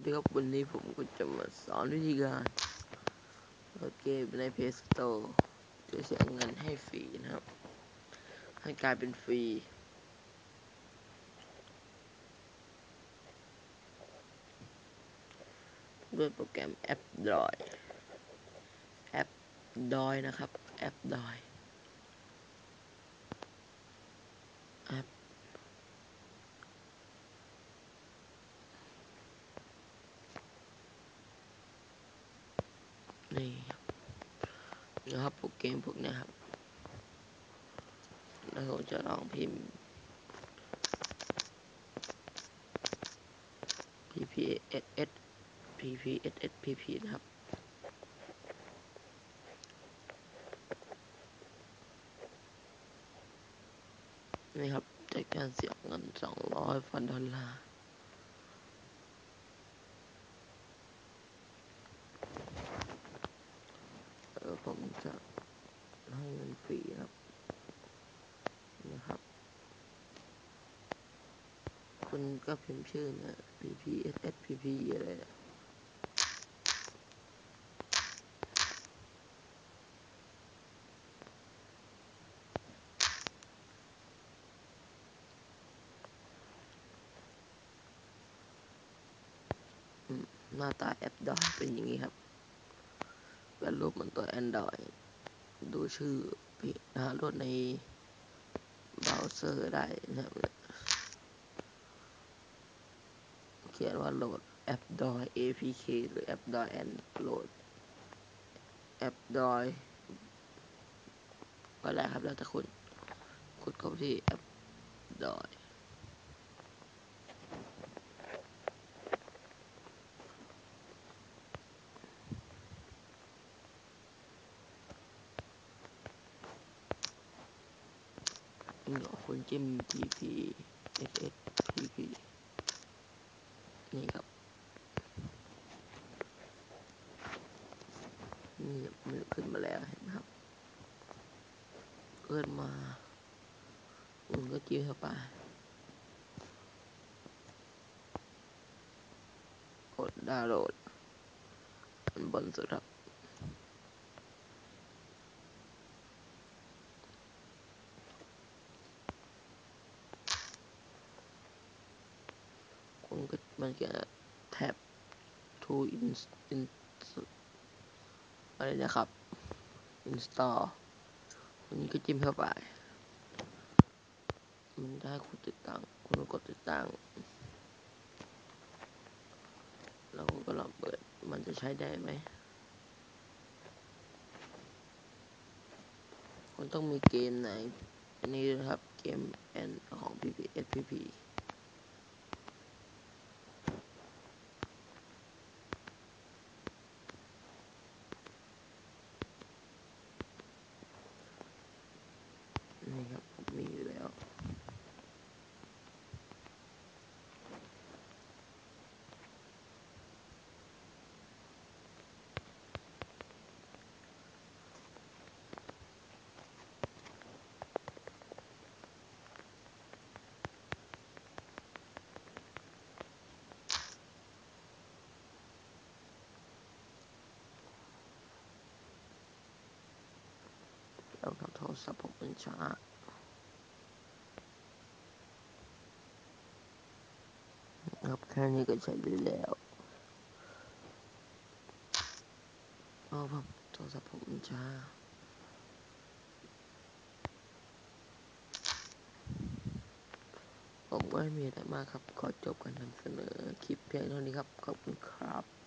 สดีครับวันนี้ผมก็จะมาสอนวิธีการโหลดเกมใน Play Store จะเสียเงินให้ฟรีนะครับ ให้กลายเป็นฟรีด้วยโปรแกรมแอปดอยแอปดอยนะครับ แอปดอย นี่ครับนะครับพวกเกมพวกนี้ครับแล้วผมจะลองพิมพ์ PPSS PPSS PP นะครับนี่ครับจากการเสียเงิน 200 ฟันดอลลาร์ เออ ผมจะให้เงินฟรีครับนะครับ คุณก็พิมพ์ชื่อนะ P P S S P P อะไรนะมหน้าตาแอปดอยเป็นอย่างนี้ครับ เป็นรูปเหมือนตัว Android ดูชื่อผิดนะโหลดในเบราว์เซอร์ได้นะครับเขียนว่าโหลดแอปดอย APK หรือแอปดอยแอนโหลดแอปดอยก็ได้ครับแล้วแต่คุณกดเข้าที่แอปดอย นี่เหรอคุณจิ้ม PP SS PP นี่ครับนี่มันขึ้นมาแล้วเห็นไหมครับเกิดมาคุณก็จิ้มเข้าไปกดดาวน์โหลดอันบนสุดครับ คุณก็มันจะแท็บ to ins in อะไรนะครับ install คุณก็จิ้มเข้าไป มันได้คุณติดตั้ง คุณก็กดติดตั้ง แล้วคุณก็ลองเปิด มันจะใช้ได้ไหมคุณต้องมีเกมไหน อันนี้นะครับ เกมแอนของ PPSPP นี่ครับผมมีอยู่แล้ว แล้วกับโทรศัพท์ผมมันช้าครับแค่นี้ก็ใช้ได้แล้วอ๋อผมโทรศัพท์ผมมันช้าผมก็ไม่มีอะไรมากครับ ขอจบการนำเสนอคลิปเพียงเท่านี้ครับ ขอบคุณครับ